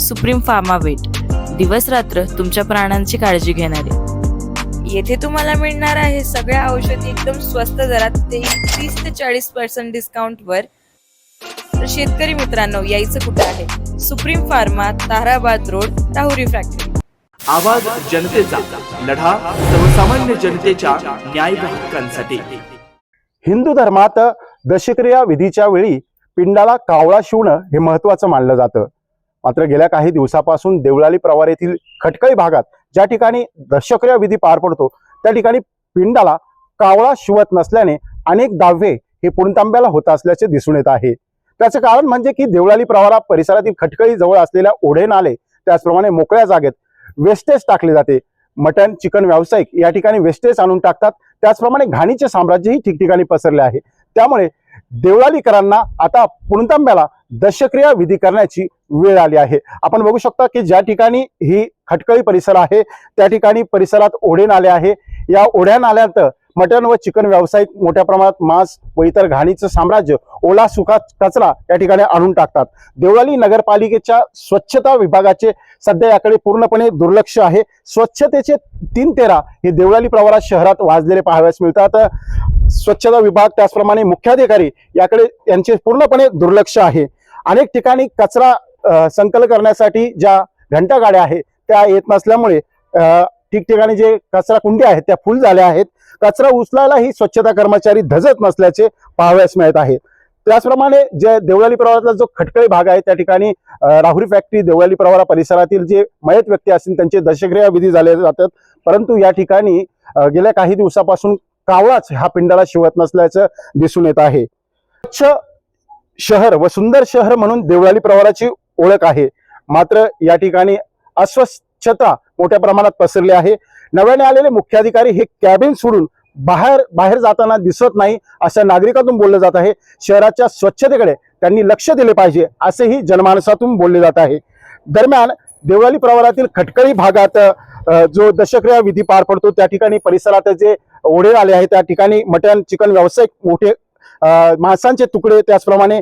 Supreme pharma weight. दिवस रात्र तुमच्या प्राणांची काळजी घेणारे. येथे तुम्हाला मिळणार आहे सगळ्या औषधी एकदम स्वस्त दरात ते तीस ते चाळीस पर्सेंट डिस्काउंटवर तर शेतकरी मित्रांनो यायचं कुठं आहे? Supreme Pharma Tarabad road Rahuri factory आवाज जनतेचा लढा सर्वसामान्य जनतेच्या न्याय हक्कांसाठी. हिंदू धर्मात दशक्रिया विधीच्या वेळी पिंडाला कावळा शिवणं हे महत्वाचं मानलं जातं. मात्र गेल्या काही दिवसापासून देवळाली प्रवार येथील खटकळी भागात ज्या ठिकाणी दशक्रिया विधी पार पडतो त्या ठिकाणी पिंडाला कावळा शिवत नसल्याने अनेक दावे हे पुणतांब्याला होत असल्याचे दिसून येत आहे. त्याचं कारण म्हणजे की देवळाली प्रवारा परिसरातील खटकळी जवळ असलेल्या ओढे नाले त्याचप्रमाणे मोकळ्या जागेत वेस्टेज टाकले जाते. मटन चिकन व्यावसायिक या ठिकाणी वेस्टेज आणून टाकतात. त्याचप्रमाणे घाणीचे साम्राज्यही ठिकठिकाणी पसरले आहे. त्यामुळे देवळालीकरांना आता पुणतांब्याला दशक्रिया विधी करण्याची वेळ आली आहे. आपण बघू शकता की ज्या ठिकाणी ही खटकळी परिसर आहे त्या ठिकाणी परिसरात ओढे नाले आहे. या ओढ्या नाल्यात मटण व चिकन व्यावसायिक मोठ्या प्रमाणात मांस व इतर घाणीचं साम्राज्य ओला सुका कचरा या ठिकाणी आणून टाकतात. देवळाली नगरपालिकेच्या स्वच्छता विभागाचे सध्या याकडे पूर्णपणे दुर्लक्ष आहे. स्वच्छतेचे तीन तेरा हे देवळाली प्रवारात शहरात वाजलेले पाहाव्यास मिळतात. स्वच्छता विभाग त्याचप्रमाणे मुख्याधिकारी याकडे यांचे पूर्णपणे दुर्लक्ष आहे. अनेक ठिकाणी कचरा संकलन करण्यासाठी ज्या घंटा गाड्या आहेत त्या येत नसल्यामुळे ठिकठिकाणी जे कचरा कुंडी आहेत त्या फुल झाल्या आहेत. कचरा उचलायलाही स्वच्छता कर्मचारी धजत नसल्याचे पाहाव्यास मिळत आहे. त्याचप्रमाणे जे देवळाली प्रवारातला जो खटकळी भाग आहे त्या ठिकाणी राहुरी फॅक्टरी देवळाली प्रवारा परिसरातील जे मयत व्यक्ती असतील त्यांचे दशक्रिया विधी झाले जातात. परंतु या ठिकाणी गेल्या काही दिवसापासून कावळाच हा पिंडाला शिवत नसल्याचं दिसून येत आहे. स्वच्छ शहर व सुंदर शहर म्हणून देवळाली प्रवाराची ओळख आहे. मात्र या ठिकाणी अस्वच्छता मोठ्या प्रमाणात पसरली आहे. नव्याने आलेले मुख्याधिकारी हे कॅबिन सोडून बाहेर बाहेर जाताना दिसत नाही अशा नागरिकातून बोललं जात आहे. शहराच्या स्वच्छतेकडे त्यांनी लक्ष दिले पाहिजे असेही जनमानसातून बोलले जात आहे. दरम्यान देवळाली प्रवारातील खटकळी भागात जो दशक्रिया विधी पार पडतो त्या ठिकाणी परिसरात जे ओढे आले आहेत त्या ठिकाणी मटण चिकन व्यावसायिक मोठे माणसांचे मांसांचे तुकडे त्याचप्रमाणे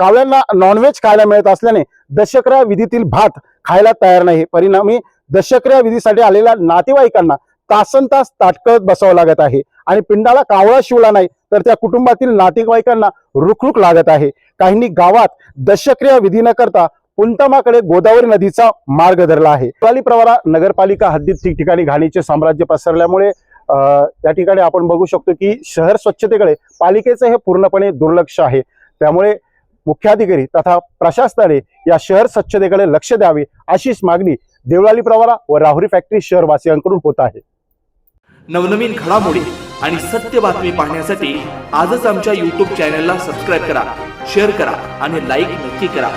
कावळ्यांना नॉनव्हेज खायला मिळत असल्याने दशक्रिया विधीतील भात खायला तयार नाही. परिणामी दशक्रिया विधीसाठी आलेल्या नातेवाईकांना तासन तास ताटकळत बसावं लागत आहे आणि पिंडाला कावळा शिवला नाही तर त्या कुटुंबातील नातेवाईकांना रुखरुख लागत आहे. काहींनी गावात दशक्रिया विधी न करता पुंतमाकडे गोदावरी नदीचा मार्ग धरला आहे. दिवाळी प्रवारा नगरपालिका हद्दीत ठिकठिकाणी घाणीचे साम्राज्य पसरल्यामुळे त्या ठिकाणी आपण बघू शकतो की शहर स्वच्छतेकडे पालिकेचं हे पूर्णपणे दुर्लक्ष आहे. त्यामुळे मुख्याधिकारी तथा प्रशासनाने या शहर स्वच्छतेकडे लक्ष द्यावे अशीच मागणी देवळाली प्रवारा व राहुरी फॅक्टरी शहरवासियांकडून होत आहे. नवनवीन घडामोडी आणि सत्य बातमी पाहण्यासाठी आजच आमच्या युट्यूब चॅनलला सबस्क्राईब करा शेअर करा आणि लाईक नक्की करा.